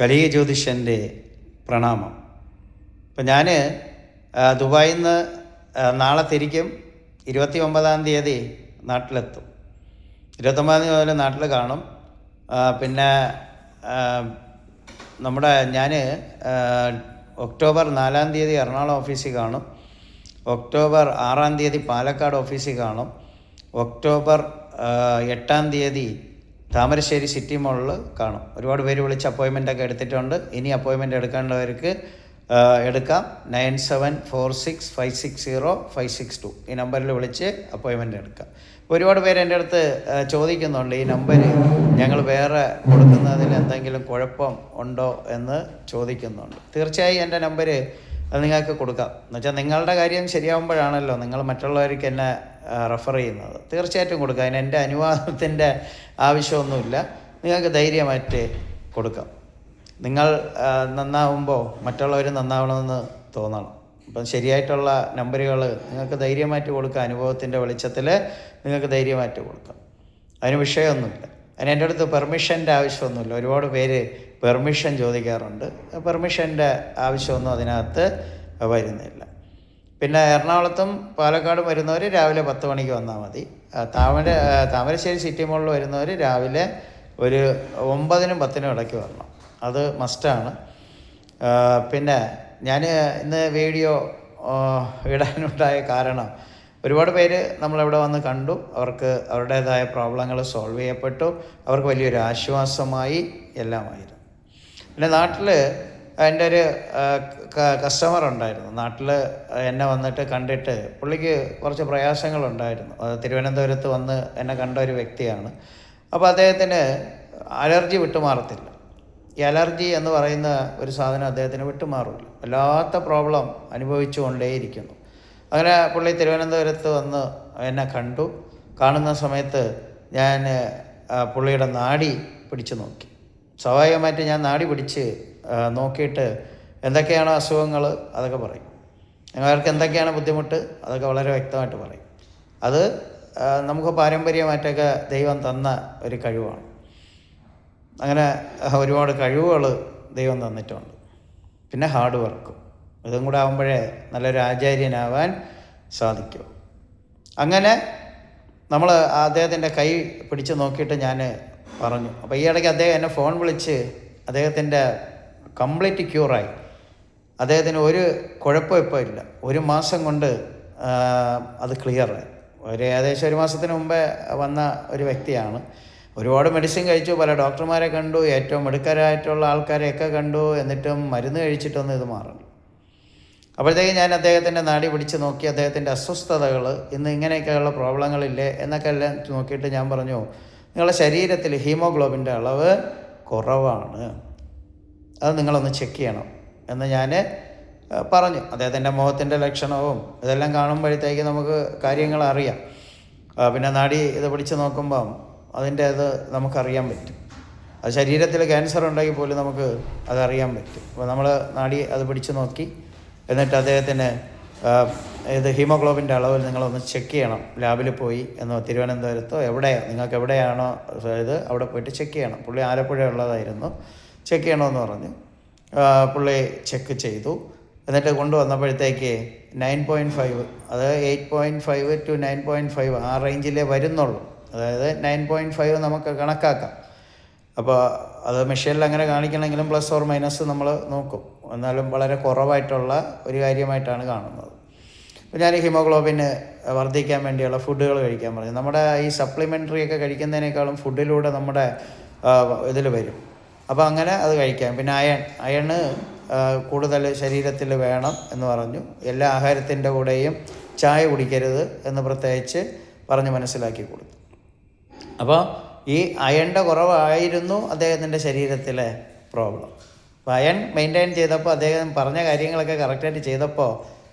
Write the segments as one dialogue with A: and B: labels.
A: കലിയ ജ്യോതിഷന്റെ പ്രണാമം. അപ്പം ഞാൻ ദുബായിൽ നിന്ന് നാളെ തിരിക്കും. ഇരുപത്തി ഒമ്പതാം തീയതി നാട്ടിലെത്തും. ഇരുപത്തൊമ്പതാം തീയതി മുതൽ നാട്ടിൽ കാണും. പിന്നെ നമ്മുടെ ഞാൻ ഒക്ടോബർ നാലാം തീയതി എറണാകുളം ഓഫീസിൽ കാണും. ഒക്ടോബർ ആറാം തീയതി പാലക്കാട് ഓഫീസിൽ കാണും. ഒക്ടോബർ എട്ടാം തീയതി താമരശ്ശേരി സിറ്റി മോളിൽ കാണും. ഒരുപാട് പേര് വിളിച്ച് അപ്പോയിൻമെന്റ് ഒക്കെ എടുത്തിട്ടുണ്ട്. ഇനി അപ്പോയിൻമെന്റ് എടുക്കേണ്ടവർക്ക് എടുക്കാം. Nine seven four six five six zero five six two ഈ നമ്പറിൽ വിളിച്ച് അപ്പോയിൻമെന്റ് എടുക്കാം. ഒരുപാട് പേര് എന്റെ അടുത്ത് ചോദിക്കുന്നുണ്ട്. ഈ നമ്പർ ഞങ്ങൾ വേറെ കൊടുക്കുന്നതിൽ എന്തെങ്കിലും കുഴപ്പം ഉണ്ടോ എന്ന് ചോദിക്കുന്നുണ്ട്. തീർച്ചയായും എന്റെ നമ്പർ അത് നിങ്ങൾക്ക് കൊടുക്കാം. എന്നുവെച്ചാൽ നിങ്ങളുടെ കാര്യം ശരിയാവുമ്പോഴാണല്ലോ. നിങ്ങൾ മറ്റുള്ളവർക്ക് എന്നെ റെഫർ ചെയ്യുന്നത്. തീർച്ചയായിട്ടും കൊടുക്കാം. അതിന് എന്റെ അനുവാദത്തിന്റെ ആവശ്യമൊന്നുമില്ല. നിങ്ങൾക്ക് ധൈര്യമായിട്ട് കൊടുക്കാം. നിങ്ങൾ നന്നാവുമ്പോൾ മറ്റുള്ളവർ നന്നാവണമെന്ന് തോന്നണം. അപ്പം ശരിയായിട്ടുള്ള നമ്പറുകൾ നിങ്ങൾക്ക് ധൈര്യമായിട്ട് കൊടുക്കാം. അനുഭവത്തിന്റെ വെളിച്ചത്തിൽ നിങ്ങൾക്ക് ധൈര്യമായിട്ട് കൊടുക്കാം. അതിന് വിഷയമൊന്നുമില്ല. അതിന് എന്റെ അടുത്ത് പെർമിഷന്റെ ആവശ്യമൊന്നുമില്ല. ഒരുപാട് പേര് പെർമിഷൻ ചോദിക്കാറുണ്ട്. പെർമിഷന്റെ ആവശ്യമൊന്നും അതിനകത്ത് വരുന്നില്ല. പിന്നെ എറണാകുളത്തും പാലക്കാടും വരുന്നവർ രാവിലെ പത്ത് മണിക്ക് വന്നാൽ മതി. താമര താമരശ്ശേരി സിറ്റി മോളിൽ വരുന്നവർ രാവിലെ ഒരു ഒമ്പതിനും പത്തിനും ഇടയ്ക്ക് വരണം. അത് മസ്റ്റാണ് പിന്നെ ഞാൻ ഇന്ന് വീഡിയോ ഇടാനുണ്ടായ കാരണം ഒരുപാട് പേര് നമ്മളിവിടെ വന്ന് കണ്ടു. അവർക്ക് അവരുടേതായ പ്രോബ്ലങ്ങൾ സോൾവ് ചെയ്യപ്പെട്ടു. അവർക്ക് വലിയൊരു ആശ്വാസമായി എല്ലാമായിരുന്നു. പിന്നെ നാട്ടിൽ എന്റെ ഒരു കസ്റ്റമർ ഉണ്ടായിരുന്നു. നാട്ടിൽ എന്നെ വന്നിട്ട് കണ്ടിട്ട് പുള്ളിക്ക് കുറച്ച് പ്രയാസങ്ങളുണ്ടായിരുന്നു. തിരുവനന്തപുരത്ത് വന്ന് എന്നെ കണ്ട ഒരു വ്യക്തിയാണ്. അപ്പോൾ അദ്ദേഹത്തിന് അലർജി വിട്ടുമാറത്തില്ല. ഈ അലർജി എന്ന് പറയുന്ന ഒരു സാധനം അദ്ദേഹത്തിന് വിട്ടുമാറില്ല. വല്ലാത്ത പ്രോബ്ലം അനുഭവിച്ചുകൊണ്ടേയിരിക്കുന്നു. അങ്ങനെ പുള്ളി തിരുവനന്തപുരത്ത് വന്ന് എന്നെ കണ്ടു. കാണുന്ന സമയത്ത് ഞാൻ പുള്ളിയുടെ നാടി പിടിച്ചു നോക്കി. സ്വാഭാവികമായിട്ട് ഞാൻ നാടി പിടിച്ച് നോക്കിയിട്ട് എന്തൊക്കെയാണ് അസുഖങ്ങൾ അതൊക്കെ പറയും. ഞങ്ങൾക്ക് എന്തൊക്കെയാണ് ബുദ്ധിമുട്ട് അതൊക്കെ വളരെ വ്യക്തമായിട്ട് പറയും. അത് നമുക്ക് പാരമ്പര്യമായിട്ടൊക്കെ ദൈവം തന്ന ഒരു കഴിവാണ്. അങ്ങനെ ഒരുപാട് കഴിവുകൾ ദൈവം തന്നിട്ടുണ്ട്. പിന്നെ ഹാർഡ് വർക്കും. ഇതും കൂടെ ആകുമ്പോഴേ നല്ലൊരു ആചാര്യനാവാൻ സാധിക്കും. അങ്ങനെ നമ്മൾ അദ്ദേഹത്തിന്റെ കൈ പിടിച്ച് നോക്കിയിട്ട് ഞാൻ പറഞ്ഞു. അപ്പോൾ ഈ ഇടയ്ക്ക് അദ്ദേഹം എന്നെ ഫോൺ വിളിച്ച് അദ്ദേഹത്തിന്റെ കംപ്ലീറ്റ് ക്യൂറായി. അദ്ദേഹത്തിന് ഒരു കുഴപ്പം ഇപ്പോൾ ഇല്ല. ഒരു മാസം കൊണ്ട് അത് ക്ലിയറായി ഒരു ഏകദേശം ഒരു മാസത്തിന് മുമ്പേ വന്ന ഒരു വ്യക്തിയാണ്. ഒരുപാട് മെഡിസിൻ കഴിച്ചു. പല ഡോക്ടർമാരെ കണ്ടു. ഏറ്റവും മിടുക്കരായിട്ടുള്ള ആൾക്കാരെയൊക്കെ കണ്ടു. എന്നിട്ടും മരുന്ന് കഴിച്ചിട്ടൊന്നും ഇത് മാറണം. അപ്പോഴത്തേക്കും ഞാൻ അദ്ദേഹത്തിന്റെ നാടി പിടിച്ച് നോക്കി. അദ്ദേഹത്തിന്റെ അസ്വസ്ഥതകൾ ഇന്ന് ഇങ്ങനെയൊക്കെയുള്ള പ്രോബ്ലങ്ങളില്ലേ എന്നൊക്കെ എല്ലാം നോക്കിയിട്ട് ഞാൻ പറഞ്ഞു നിങ്ങളുടെ ശരീരത്തിൽ ഹീമോഗ്ലോബിന്റെ അളവ് കുറവാണ്. അത് നിങ്ങളൊന്ന് ചെക്ക് ചെയ്യണം എന്ന് ഞാൻ പറഞ്ഞു. അദ്ദേഹത്തിന്റെ മുഖത്തിന്റെ ലക്ഷണവും ഇതെല്ലാം കാണുമ്പോഴത്തേക്ക് നമുക്ക് കാര്യങ്ങൾ അറിയാം. പിന്നെ നാടി ഇത് പിടിച്ച് നോക്കുമ്പം അതിന്റെ ഇത് നമുക്കറിയാൻ പറ്റും. അത് ശരീരത്തിൽ ക്യാൻസർ ഉണ്ടെങ്കിൽ പോലും നമുക്ക് അതറിയാൻ പറ്റും. അപ്പോൾ നമ്മൾ നാടി അത് പിടിച്ച് നോക്കി എന്നിട്ട് അദ്ദേഹത്തിന് ഇത് ഹീമോഗ്ലോബിന്റെ അളവിൽ നിങ്ങളൊന്ന് ചെക്ക് ചെയ്യണം. ലാബിൽ പോയി എന്നോ തിരുവനന്തപുരത്തോ എവിടെയാണ് നിങ്ങൾക്ക് എവിടെയാണോ ഇത് അവിടെ പോയിട്ട് ചെക്ക് ചെയ്യണം. പുള്ളി ആലപ്പുഴ ഉള്ളതായിരുന്നു. ചെക്ക് ചെയ്യണമെന്ന് പറഞ്ഞു. പുള്ളി ചെക്ക് ചെയ്തു. എന്നിട്ട് കൊണ്ടുവന്നപ്പോഴത്തേക്ക് നയൻ പോയിന്റ് ഫൈവ് അത് eight point five to nine point five ആ റേഞ്ചിലേ വരുന്നുള്ളൂ. അതായത് നയൻ പോയിന്റ് ഫൈവ് നമുക്ക് കണക്കാക്കാം. അപ്പോൾ അത് മെഷീനിൽ അങ്ങനെ കാണിക്കണമെങ്കിലും പ്ലസ് ഓർ മൈനസ് നമ്മൾ നോക്കും. എന്നാലും വളരെ കുറവായിട്ടുള്ള ഒരു കാര്യമായിട്ടാണ് കാണുന്നത്. അപ്പോൾ ഞാൻ ഹിമോഗ്ലോബിന് വർദ്ധിക്കാൻ വേണ്ടിയുള്ള ഫുഡുകൾ കഴിക്കാൻ പറഞ്ഞു. നമ്മുടെ ഈ സപ്ലിമെന്ററി ഒക്കെ കഴിക്കുന്നതിനേക്കാളും ഫുഡിലൂടെ നമ്മുടെ ഇതിൽ വരും. അപ്പോൾ അങ്ങനെ അത് കഴിക്കാം. പിന്നെ അയൺ അയണ് കൂടുതൽ ശരീരത്തിൽ വേണം എന്ന് പറഞ്ഞു. എല്ലാ ആഹാരത്തിന്റെ കൂടെയും ചായ കുടിക്കരുത് എന്ന് പ്രത്യേകിച്ച് പറഞ്ഞ് മനസ്സിലാക്കി കൊടുത്തു. അപ്പോൾ ഈ അയണിന്റെ കുറവായിരുന്നു അദ്ദേഹത്തിന്റെ ശരീരത്തിലെ പ്രോബ്ലം. അപ്പോൾ അയൺ മെയിന്റെയിൻ ചെയ്തപ്പോൾ അദ്ദേഹം പറഞ്ഞ കാര്യങ്ങളൊക്കെ കറക്റ്റായിട്ട് ചെയ്തപ്പോൾ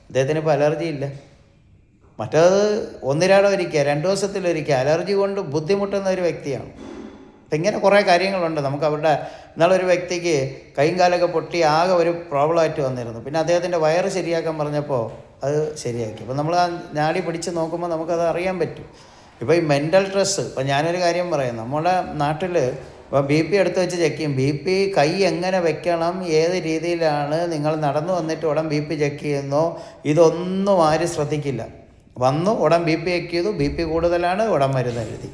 A: അദ്ദേഹത്തിന് ഇപ്പോൾ അലർജി ഇല്ല. മറ്റേത് ഒന്നിരാടം ഒരിക്കുക രണ്ട് ദിവസത്തിലൊരിക്കുക അലർജി കൊണ്ട് ബുദ്ധിമുട്ടുന്ന ഒരു വ്യക്തിയാണ്. അപ്പം ഇങ്ങനെ കുറേ കാര്യങ്ങളുണ്ട്. നമുക്ക് അവരുടെ ഇന്നാളൊരു വ്യക്തിക്ക് കൈയും കാലൊക്കെ പൊട്ടി ആകെ ഒരു പ്രോബ്ലമായിട്ട് വന്നിരുന്നു. പിന്നെ അദ്ദേഹത്തിന്റെ വയറ് ശരിയാക്കാൻ പറഞ്ഞപ്പോൾ അത് ശരിയാക്കി. അപ്പോൾ നമ്മൾ ആ നാടി പിടിച്ച് നോക്കുമ്പോൾ നമുക്കത് അറിയാൻ പറ്റും. ഇപ്പോൾ ഈ മെന്റൽ സ്ട്രെസ്സ് ഇപ്പം ഞാനൊരു കാര്യം പറയാം. നമ്മുടെ നാട്ടിൽ അപ്പോൾ ബി പി എടുത്ത് വെച്ച് ചെക്ക് ചെയ്യും. ബി പി കൈ എങ്ങനെ വെക്കണം ഏത് രീതിയിലാണ് നിങ്ങൾ നടന്നു വന്നിട്ട് ഉടൻ ബി പി ചെക്ക് ചെയ്യുന്നോ ഇതൊന്നും ആരും ശ്രദ്ധിക്കില്ല. വന്നു ഉടൻ ബി പി ചെക്ക് ചെയ്തു. ബി പി കൂടുതലാണ് ഉടൻ മരുന്ന് എഴുതി.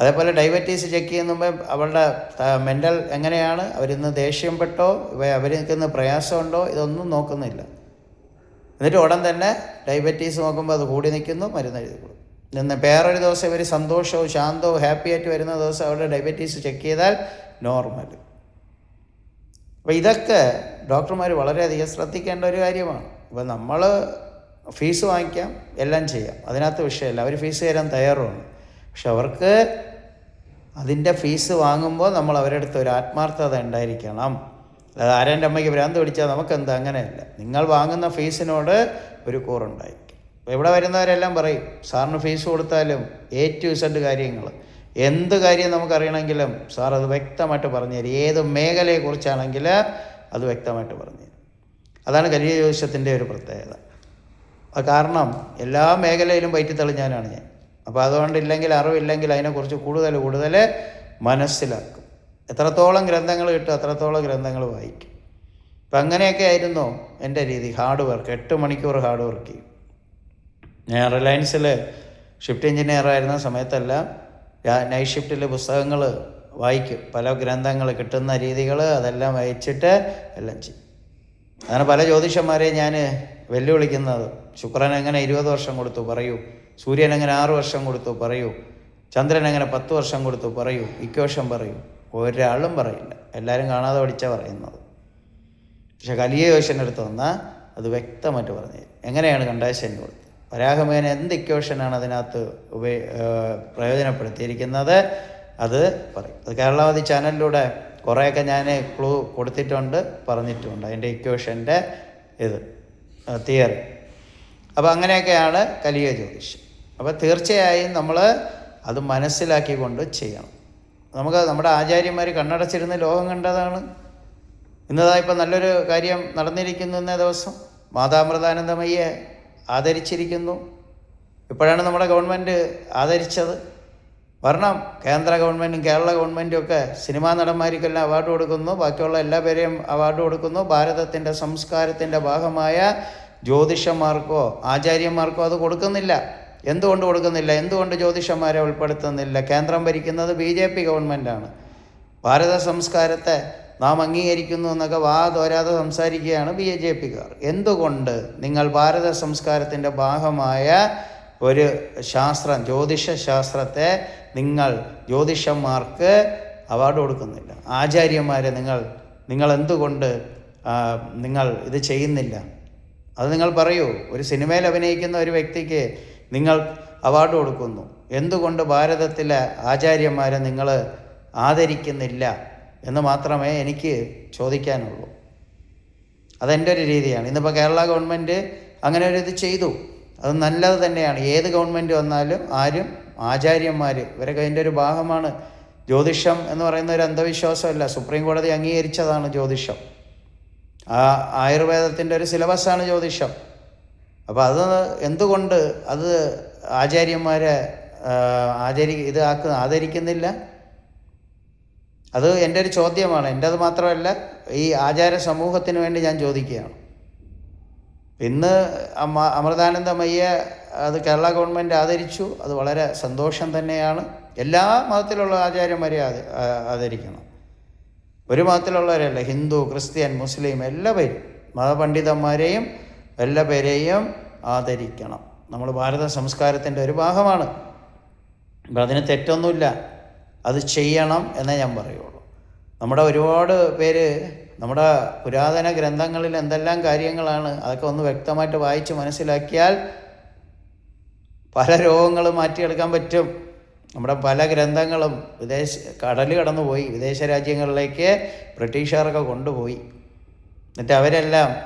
A: അതേപോലെ ഡയബറ്റീസ് ചെക്ക് ചെയ്യുമ്പോൾ അവളുടെ മെന്റൽ എങ്ങനെയാണ്? അവരിന്ന് ദേഷ്യം പെട്ടോ അവർക്ക് പ്രയാസമുണ്ടോ? ഇതൊന്നും നോക്കുന്നില്ല. എന്നിട്ട് ഉടൻ തന്നെ ഡയബറ്റീസ് നോക്കുമ്പോൾ അത് കൂടി നിൽക്കുന്നു മരുന്ന് എഴുതി കൊടുക്കും. നിന്ന് വേറൊരു ദിവസം ഇവർ സന്തോഷവും ശാന്തവും ഹാപ്പി ആയിട്ട് വരുന്ന ദിവസം അവരുടെ ഡയബറ്റീസ് ചെക്ക് ചെയ്താൽ നോർമൽ. അപ്പോൾ ഇതൊക്കെ ഡോക്ടർമാർ വളരെയധികം ശ്രദ്ധിക്കേണ്ട ഒരു കാര്യമാണ്. ഇപ്പം നമ്മൾ ഫീസ് വാങ്ങിക്കാം എല്ലാം ചെയ്യാം. അതിനകത്ത് വിഷയമല്ല. അവർ ഫീസ് തരാൻ തയ്യാറുമാണ്. പക്ഷെ അവർക്ക് അതിന്റെ ഫീസ് വാങ്ങുമ്പോൾ നമ്മൾ അവരുടെ അടുത്ത് ഒരു ആത്മാർത്ഥത ഉണ്ടായിരിക്കണം. അതായത് ആരെന്റെ അമ്മയ്ക്ക് ഭ്രാന്ത് പിടിച്ചാൽ നമുക്കെന്താ? അങ്ങനെയല്ല. നിങ്ങൾ വാങ്ങുന്ന ഫീസിനോട് ഒരു കൂറുണ്ടായിരിക്കും. ഇവിടെ വരുന്നവരെല്ലാം പറയും സാറിന് ഫീസ് കൊടുത്താലും എ ടു ഇസഡ് കാര്യങ്ങൾ. എന്ത് കാര്യം നമുക്കറിയണമെങ്കിലും സാർ അത് വ്യക്തമായിട്ട് പറഞ്ഞു തരും. ഏത് മേഖലയെക്കുറിച്ചാണെങ്കിൽ അത് വ്യക്തമായിട്ട് പറഞ്ഞു തരും. അതാണ് കലിയ ജ്യോതിഷത്തിന്റെ ഒരു പ്രത്യേകത. കാരണം എല്ലാ മേഖലയിലും പറ്റി തെളിഞ്ഞാനാണ് ഞാൻ. അപ്പോൾ അതുകൊണ്ട് ഇല്ലെങ്കിൽ അറിവില്ലെങ്കിൽ അതിനെക്കുറിച്ച് കൂടുതൽ കൂടുതൽ മനസ്സിലാക്കും. എത്രത്തോളം ഗ്രന്ഥങ്ങൾ കിട്ടും അത്രത്തോളം ഗ്രന്ഥങ്ങൾ വായിക്കും. അപ്പം അങ്ങനെയൊക്കെ ആയിരുന്നു എന്റെ രീതി. ഹാർഡ് വർക്ക് എട്ട് മണിക്കൂർ ഹാർഡ് വർക്ക് ചെയ്യും. ഞാൻ റിലയൻസിൽ ഷിഫ്റ്റ് എഞ്ചിനീയർ ആയിരുന്ന സമയത്തെല്ലാം നൈറ്റ് ഷിഫ്റ്റിൽ പുസ്തകങ്ങൾ വായിക്കും. പല ഗ്രന്ഥങ്ങൾ കിട്ടുന്ന രീതികൾ അതെല്ലാം വായിച്ചിട്ട് എല്ലാം ചെയ്യും. അങ്ങനെ പല ജ്യോതിഷന്മാരെയും ഞാൻ വെല്ലുവിളിക്കുന്നത്. ശുക്രൻ എങ്ങനെ ഇരുപത് വർഷം കൊടുത്തു പറയൂ. സൂര്യൻ എങ്ങനെ ആറ് വർഷം കൊടുത്തു പറയൂ. ചന്ദ്രൻ എങ്ങനെ പത്ത് വർഷം കൊടുത്തു പറയൂ. ഇക്വേഷൻ പറയൂ. ഒരാളും പറയില്ല. എല്ലാവരും കാണാതെ പഠിച്ചാൽ പറയുന്നത്. പക്ഷെ കലിയ അടുത്ത് വന്നാൽ അത് വ്യക്തമായിട്ട് പറഞ്ഞു എങ്ങനെയാണ് കണ്ടാശനി കൊടുത്തത്? വരാഹമേന എന്ത് ഇക്വേഷനാണ് അതിനകത്ത് ഉപയോ പ്രയോജനപ്പെടുത്തിയിരിക്കുന്നത്? അത് പറയും. അത് കേരളാവധി ചാനലിലൂടെ കുറേയൊക്കെ ഞാൻ ക്ലൂ കൊടുത്തിട്ടുണ്ട് പറഞ്ഞിട്ടുണ്ട് അതിന്റെ ഇക്വേഷന്റെ ഇത്. തിയറി. അപ്പോൾ അങ്ങനെയൊക്കെയാണ് കലിയ ജ്യോതിഷം. അപ്പോൾ തീർച്ചയായും നമ്മൾ അത് മനസ്സിലാക്കിക്കൊണ്ട് ചെയ്യണം. നമുക്ക് നമ്മുടെ ആചാര്യന്മാർ കണ്ണടച്ചിരുന്ന് ലോകം കണ്ടതാണ്. ഇന്നതാ ഇപ്പം നല്ലൊരു കാര്യം നടന്നിരിക്കുന്നു ഇന്നേ ദിവസം. മാതാമൃതാനന്ദമയ്യെ ആദരിച്ചിരിക്കുന്നു. ഇപ്പോഴാണ് നമ്മുടെ ഗവൺമെന്റ് ആദരിച്ചത്. വരണം. കേന്ദ്ര ഗവൺമെന്റും കേരള ഗവൺമെന്റും ഒക്കെ സിനിമാ നടന്മാർക്കെല്ലാം അവാർഡ് കൊടുക്കുന്നു. ബാക്കിയുള്ള എല്ലാ പേരെയും അവാർഡ് കൊടുക്കുന്നു. ഭാരതത്തിന്റെ സംസ്കാരത്തിന്റെ ഭാഗമായ ജ്യോതിഷന്മാർക്കോ ആചാര്യന്മാർക്കോ അത് കൊടുക്കുന്നില്ല. എന്തുകൊണ്ട് കൊടുക്കുന്നില്ല? എന്തുകൊണ്ട് ജ്യോതിഷന്മാരെ ഉൾപ്പെടുത്തുന്നില്ല? കേന്ദ്രം ഭരിക്കുന്നത് ബി ജെ പി ഗവൺമെന്റാണ് ഭാരത സംസ്കാരത്തെ നാം അംഗീകരിക്കുന്നു എന്നൊക്കെ വാ തോരാതെ സംസാരിക്കുകയാണ് ബി ജെ പിക്കാർ എന്തുകൊണ്ട്? നിങ്ങൾ ഭാരത സംസ്കാരത്തിന്റെ ഭാഗമായ ഒരു ശാസ്ത്രം ജ്യോതിഷ ശാസ്ത്രത്തെ നിങ്ങൾ ജ്യോതിഷന്മാർക്ക് അവാർഡ് കൊടുക്കുന്നില്ല. ആചാര്യന്മാരെ നിങ്ങൾ നിങ്ങൾ എന്തുകൊണ്ട് നിങ്ങൾ ഇത് ചെയ്യുന്നില്ല? അത് നിങ്ങൾ പറയൂ. ഒരു സിനിമയിൽ അഭിനയിക്കുന്ന ഒരു വ്യക്തിക്ക് നിങ്ങൾ അവാർഡ് കൊടുക്കുന്നു. എന്തുകൊണ്ട് ഭാരതത്തിലെ ആചാര്യന്മാരെ നിങ്ങൾ ആദരിക്കുന്നില്ല എന്ന് മാത്രമേ എനിക്ക് ചോദിക്കാനുള്ളൂ. അതെന്റെ ഒരു രീതിയാണ്. ഇന്നിപ്പോൾ കേരള ഗവൺമെന്റ് അങ്ങനെ ഒരു ഇത് ചെയ്തു. അത് നല്ലത് തന്നെയാണ്. ഏത് ഗവൺമെന്റ് വന്നാലും ആരും ആചാര്യന്മാർ ഇവരൊക്കെ അതിന്റെ ഒരു ഭാഗമാണ്. ജ്യോതിഷം എന്ന് പറയുന്ന ഒരു അന്ധവിശ്വാസമല്ല. സുപ്രീം കോടതി അംഗീകരിച്ചതാണ് ജ്യോതിഷം. ആ ആയുർവേദത്തിന്റെ ഒരു സിലബസാണ് ജ്യോതിഷം. അപ്പോൾ അത് എന്തുകൊണ്ട് അത് ആചാര്യന്മാരെ ആചരി ഇത് ആക്ക് ആദരിക്കുന്നില്ല? അത് എന്റെ ഒരു ചോദ്യമാണ്. എന്റെ അത് മാത്രമല്ല ഈ ആചാര സമൂഹത്തിന് വേണ്ടി ഞാൻ ചോദിക്കുകയാണ്. ഇന്ന് അമ്മ അമൃതാനന്ദമയ്യ അത് കേരള ഗവൺമെന്റ് ആദരിച്ചു. അത് വളരെ സന്തോഷം തന്നെയാണ്. എല്ലാ മതത്തിലുള്ള ആചാര്യന്മാരെ ആദരിക്കണം. ഒരു മതത്തിലുള്ളവരല്ല ഹിന്ദു ക്രിസ്ത്യൻ മുസ്ലിം എല്ലാ പേരും മതപണ്ഡിതന്മാരെയും എല്ലാ പേരെയും ആദരിക്കണം. നമ്മൾ ഭാരത സംസ്കാരത്തിന്റെ ഒരു ഭാഗമാണ്. അപ്പം അതിന് തെറ്റൊന്നുമില്ല. അത് ചെയ്യണം എന്നേ ഞാൻ പറയുള്ളൂ. നമ്മുടെ ഒരുപാട് പേര് നമ്മുടെ പുരാതന ഗ്രന്ഥങ്ങളിൽ എന്തെല്ലാം കാര്യങ്ങളാണ് അതൊക്കെ ഒന്ന് വ്യക്തമായിട്ട് വായിച്ച് മനസ്സിലാക്കിയാൽ പല രോഗങ്ങളും മാറ്റിയെടുക്കാൻ പറ്റും. നമ്മുടെ പല ഗ്രന്ഥങ്ങളും വിദേശ കടൽ കടന്നുപോയി വിദേശ രാജ്യങ്ങളിലേക്ക് ബ്രിട്ടീഷുകാരൊക്കെ കൊണ്ടുപോയി. എന്നിട്ട് അവരെല്ലാം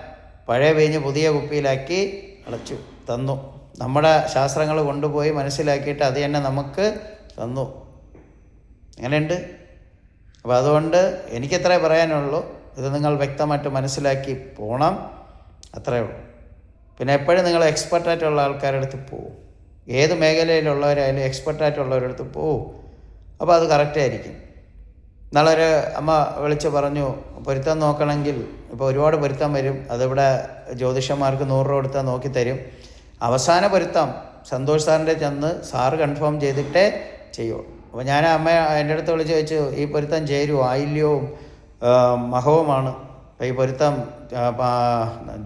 A: പഴയ വീഞ്ഞ് പുതിയ കുപ്പിയിലാക്കി അടച്ചു തന്നു. നമ്മുടെ ശാസ്ത്രങ്ങൾ കൊണ്ടുപോയി മനസ്സിലാക്കിയിട്ട് അത് തന്നെ നമുക്ക് തന്നു. അങ്ങനെയുണ്ട് അപ്പോൾ അതുകൊണ്ട് എനിക്കത്രേ പറയാനുള്ളൂ. ഇത് നിങ്ങൾ വ്യക്തമായിട്ട് മനസ്സിലാക്കി പോകണം അത്രയേ ഉള്ളൂ. പിന്നെ എപ്പോഴും നിങ്ങൾ എക്സ്പെർട്ടായിട്ടുള്ള ആൾക്കാരുടെ അടുത്ത് പോകും ഏത് മേഖലയിലുള്ളവരായാലും എക്സ്പെർട്ടായിട്ടുള്ളവരുടെ അടുത്ത് പോകും അപ്പോൾ അത് കറക്റ്റായിരിക്കും നാളൊരു നാളെ അമ്മ വിളിച്ച് പറഞ്ഞു പൊരുത്തം നോക്കണമെങ്കിൽ ഇപ്പോൾ ഒരുപാട് പൊരുത്തം വരും. അതിവിടെ ജ്യോതിഷന്മാർക്ക് നൂറ് രൂപ കൊടുത്താൽ നോക്കി തരും. അവസാന പൊരുത്തം സന്തോഷ് സാറിന്റെ ചെന്ന് സാറ് കൺഫേം ചെയ്തിട്ടേ ചെയ്യുള്ളൂ. അപ്പോൾ ഞാൻ അമ്മ എന്റെ അടുത്ത് വിളിച്ച് ചോദിച്ചു ഈ പൊരുത്തം ചേരുമോ ആയില്യവും? ആ, മഹവുമാണ്. ഈ പൊരുത്തം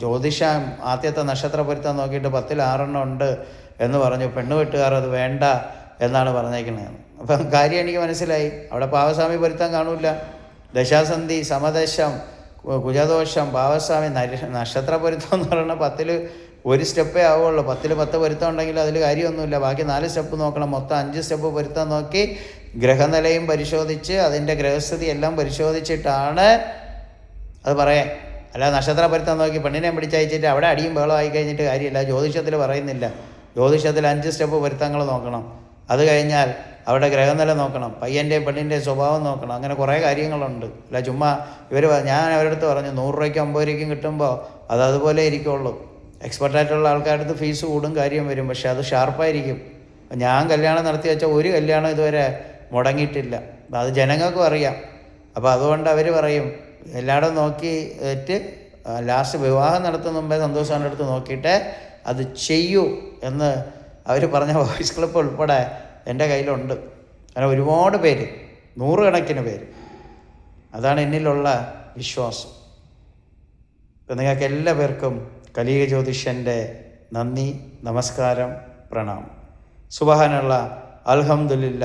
A: ജ്യോതിഷ ആദ്യത്തെ നക്ഷത്ര പൊരുത്തം നോക്കിയിട്ട് പത്തിൽ ആറെണ്ണം ഉണ്ട് എന്ന് പറഞ്ഞു. പെണ്ണ് വെട്ടുകാർ അത് വേണ്ട എന്നാണ് പറഞ്ഞേക്കുന്നത് അപ്പം കാര്യം എനിക്ക് മനസ്സിലായി. അവിടെ പാവസ്വാമി പൊരുത്തം കാണൂല. ദശാസന്ധി സമദശം കുജദോഷം പാവസ്വാമി നക്ഷത്ര പൊരുത്തം എന്ന് പറയുന്നത് പത്തിൽ ഒരു സ്റ്റെപ്പേ ആവുള്ളൂ. പത്തിൽ പത്ത് പൊരുത്തം ഉണ്ടെങ്കിൽ അതിൽ കാര്യമൊന്നുമില്ല. ബാക്കി നാല് സ്റ്റെപ്പ് നോക്കണം. മൊത്തം അഞ്ച് സ്റ്റെപ്പ് പൊരുത്തം നോക്കി ഗ്രഹനിലയും പരിശോധിച്ച് അതിന്റെ ഗ്രഹസ്ഥിതി എല്ലാം പരിശോധിച്ചിട്ടാണ് അത് പറയാൻ. അല്ല നക്ഷത്ര പൊരുത്തം നോക്കി പെണ്ണിനെ പിടിച്ചയച്ചിട്ട് അവിടെ അടിയും ബഹളം ആയി കഴിഞ്ഞിട്ട് കാര്യമില്ല. ജ്യോതിഷത്തിൽ പറയുന്നില്ല. ജ്യോതിഷത്തിൽ അഞ്ച് സ്റ്റെപ്പ് പൊരുത്തങ്ങൾ നോക്കണം. അത് കഴിഞ്ഞാൽ അവിടെ ഗ്രഹനില നോക്കണം. പയ്യന്റെയും പെണ്ണിന്റെയും സ്വഭാവം നോക്കണം. അങ്ങനെ കുറേ കാര്യങ്ങളുണ്ട്. അല്ല ചുമ്മാ ഇവർ ഞാൻ അവരുടെ അടുത്ത് പറഞ്ഞു നൂറ് രൂപയ്ക്കും അമ്പത് രൂപയ്ക്കും കിട്ടുമ്പോൾ അത് അതുപോലെ ഇരിക്കുള്ളൂ. എക്സ്പെർട്ടായിട്ടുള്ള ആൾക്കാരുടെ അടുത്ത് ഫീസ് കൂടും കാര്യം വരും. പക്ഷേ അത് ഷാർപ്പായിരിക്കും ഞാൻ കല്യാണം നടത്തി വെച്ച ഒരു കല്യാണം ഇതുവരെ മുടങ്ങിയിട്ടില്ല. അത് ജനങ്ങൾക്കും അറിയാം. അപ്പോൾ അതുകൊണ്ട് അവർ പറയും എല്ലായിടും നോക്കി ഏറ്റ് ലാസ്റ്റ് വിവാഹം നടത്തുന്ന മുമ്പേ സന്തോഷാന്റെ അടുത്ത് നോക്കിയിട്ട് അത് ചെയ്യൂ എന്ന് അവർ പറഞ്ഞ വോയിസ് ക്ലിപ്പ് ഉൾപ്പെടെ എന്റെ കയ്യിലുണ്ട്. അങ്ങനെ ഒരുപാട് പേര് നൂറുകണക്കിന് പേര്. അതാണ് എന്നിലുള്ള വിശ്വാസം. ഇപ്പം നിങ്ങൾക്ക് എല്ലാവർക്കും കലിക ജ്യോതിഷന്റെ നന്ദി നമസ്കാരം പ്രണാമം. സുബഹാനുള്ള അൽഹംദുലില്ല